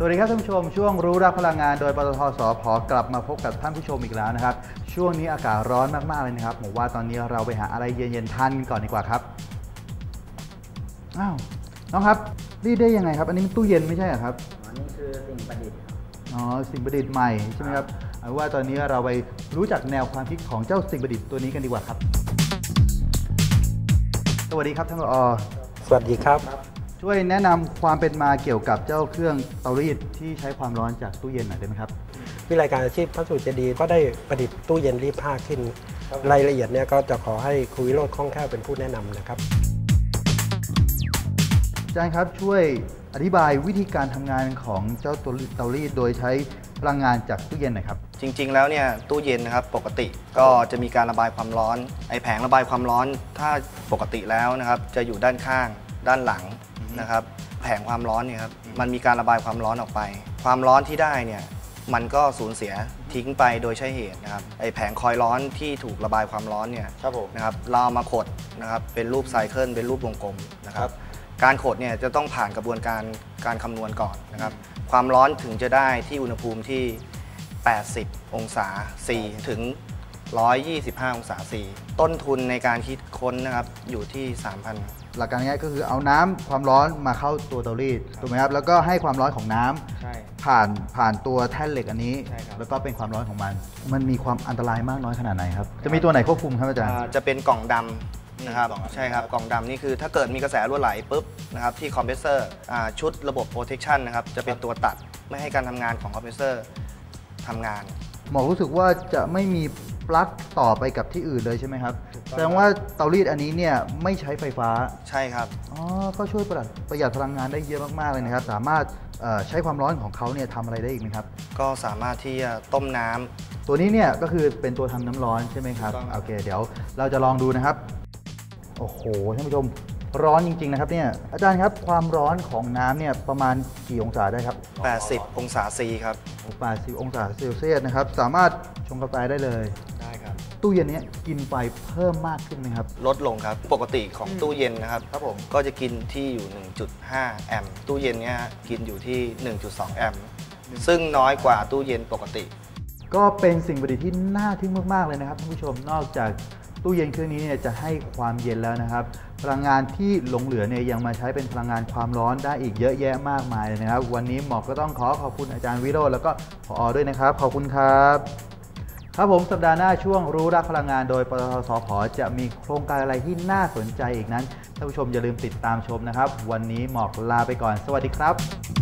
สวัสดีครับท่านผู้ชม ช่วงรู้รักพลังงานโดยปตทสพกลับมาพบกับท่านผู้ชมอีกแล้วนะครับ ช่วงนี้อากาศร้อนมาก ๆ เลยนะครับผมว่าตอนนี้เราไปหาอะไรเย็น ๆทานกันก่อนดีกว่าครับอ้าวน้องครับรีดได้ยังไงครับ อันนี้มันตู้เย็นไม่ใช่เหรอครับอันนี้คือสิ่งประดิษฐ์ครับอ๋อสิ่งประดิษฐ์ใหม่ใช่ไหมครับเอาว่าตอนนี้เราไปรู้จักแนวความคิดของเจ้าสิ่งประดิษฐ์ตัวนี้กันดีกว่าครับ สวัสดีครับท่านผอสวัสดีครับ ช่วยแนะนำความเป็นมาเกี่ยวกับเจ้าเครื่องเตารีดที่ใช้ความร้อนจากตู้เย็นหน่อยได้ไหมครับวิรายการอาชีพพระสุเจดีย์ก็ได้ประดิษฐ์ตู้เย็นรีดผ้าขึ้น รายละเอียดเนี่ยก็จะขอให้ครูวิโรธคล่องแคล่วเป็นผู้แนะนำนะครับอาจารย์ครับช่วยอธิบายวิธีการทำงานของเจ้าตัวเตารีดโดยใช้พลังงานจากตู้เย็นหน่อยครับ จริง ๆ แล้วเนี่ยตู้เย็นนะครับปกติก็จะมีการระบายความร้อน ไอแผงระบายความร้อน ถ้าปกติแล้วนะครับจะอยู่ด้านข้าง ด้านหลัง นะครับแผงความร้อนเนี่ยครับมันมีการระบายความร้อนออกไป ความร้อนที่ได้เนี่ยมันก็สูญเสียทิ้งไปโดยใช่เหตุนะครับไอแผงคอยล์ร้อนที่ถูกระบายความร้อนเนี่ยครับผมนะครับเราเอามาขดนะครับเป็นรูปไซเคิลเป็นรูปวงกลมนะครับการขดเนี่ยจะต้องผ่านกระบวนการการคำนวณก่อนนะครับความร้อนถึงจะได้ที่อุณหภูมิที่ 80 องศา C ถึง 125 องศา C ต้นทุนในการคิดค้นนะครับอยู่ที่ 3,000 หลักการง่ายๆก็คือเอาน้ำความร้อนมาเข้าตัวเตารีดถูกไหมครับแล้วก็ให้ความร้อนของน้ำใช่ผ่านผ่านตัวแท่นเหล็กอันนี้ใช่ครับแล้วก็เป็นความร้อนของมัน มันมีความอันตรายมากน้อยขนาดไหนครับจะมีตัวไหนควบคุมครับอาจารย์อ่าจะเป็นกล่องดำนะครับกล่องดำใช่ครับกล่องดำนี่คือถ้าเกิดมีกระแสรั่วไหลปุ๊บนะครับที่คอมเพรสเซอร์อ่าชุดระบบ protection นะครับจะเป็นตัวตัดไม่ให้การทำงานของคอมเพรสเซอร์ทำงานหมอรู้สึกว่าจะไม่มีปลั๊กต่อไปกับที่อื่นเลยใช่ไหมครับ แสดงว่าเตารีดอันนี้เนี่ยไม่ใช้ไฟฟ้า ใช่ครับ อ๋อ ก็ช่วยประหยัดประหยัดพลังงานได้เยอะมากๆเลยนะครับ สามารถเอ่อใช้ความร้อนของเขาเนี่ยทำอะไรได้อีกไหมครับ ก็สามารถที่จะต้มน้ำตัวนี้เนี่ยก็คือเป็นตัวทำน้ำร้อนใช่ไหมครับถูกต้องครับ โอเค เดี๋ยวเราจะลองดูนะครับ โอ้โห ท่านผู้ชมร้อนจริง ๆ นะครับเนี่ย อาจารย์ครับความร้อนของน้ำเนี่ยประมาณกี่องศาได้ครับ 80 องศา C ครับ 80 องศาเซลเซียสนะครับ สามารถชงกาแฟได้เลยได้ครับ ตู้เย็นเนี้กินไฟเพิ่มมากขึ้นไหมครับ ลดลงครับ ปกติของตู้เย็นนะครับครับผมก็จะกินที่อยู่ 1.5 แอมป์ตู้เย็นเนี้ยกินอยู่ที่ 1.2 แอมป์ซึ่งน้อยกว่าตู้เย็นปกติ ก็เป็นสิ่งประดิษฐ์ที่น่าทึ่งมาก ๆ เลยนะครับท่านผู้ชมนอกจากตู้เย็นเครื่องนี้เนี่ยจะให้ความเย็นแล้วนะครับ พลังงานที่หลงเหลือเนี่ยยังมาใช้เป็นพลังงานความร้อนได้อีกเยอะแยะมากมายเลยนะครับ วันนี้หมอก็ต้องขอขอบคุณอาจารย์วิโรจน์แล้วก็พอด้วยนะครับ ขอบคุณครับ ครับผมสัปดาห์หน้าช่วงรู้รักพลังงานโดยปตทสพจะมีโครงการอะไรที่น่าสนใจอีกนั้นท่านผู้ชมอย่าลืมติดตามชมนะครับ วันนี้หมอกลาไปก่อน สวัสดีครับ